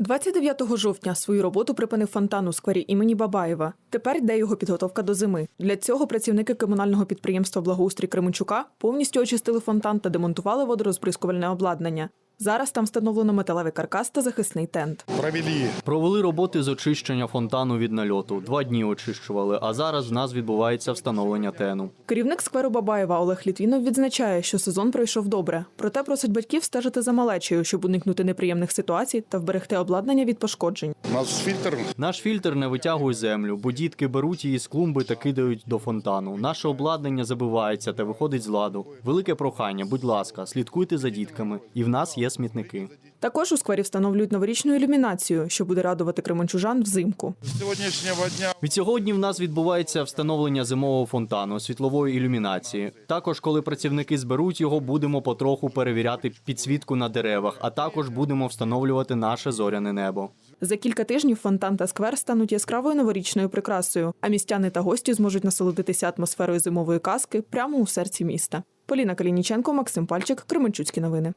29 жовтня свою роботу припинив фонтан у сквері імені Бабаєва. Тепер йде його підготовка до зими. Для цього працівники комунального підприємства Благоустрій Кременчука повністю очистили фонтан та демонтували водорозбризкувальне обладнання. Зараз там встановлено металевий каркас та захисний тент. провели Провели роботи з очищення фонтану від нальоту. Два дні очищували, а зараз в нас відбувається встановлення тену. Керівник скверу Бабаєва Олег Літвінов відзначає, що сезон пройшов добре. Проте просить батьків стежити за малечею, щоб уникнути неприємних ситуацій та вберегти обладнання від пошкоджень. у нас фильтр. Наш фільтр не витягує землю, бо дітки беруть її з клумби та кидають до фонтану. Наше обладнання забивається та виходить з ладу. Велике прохання, будь ласка, слідкуйте за дітками. І в нас є смітники. Також у сквері встановлюють новорічну ілюмінацію, що буде радувати кременчужан взимку. С сегодняшнего дня Від сьогодні в нас відбувається встановлення зимового фонтану, світлової ілюмінації. Також, коли працівники зберуть його, будемо потроху перевіряти підсвітку на деревах, а також будемо встановлювати наше зоряне небо. За кілька тижнів фонтан та сквер стануть яскравою новорічною прикрасою, а містяни та гості зможуть насолодитися атмосферою зимової казки прямо у серці міста. Поліна Калініченко, Максим Пальчик, Кременчуцькі новини.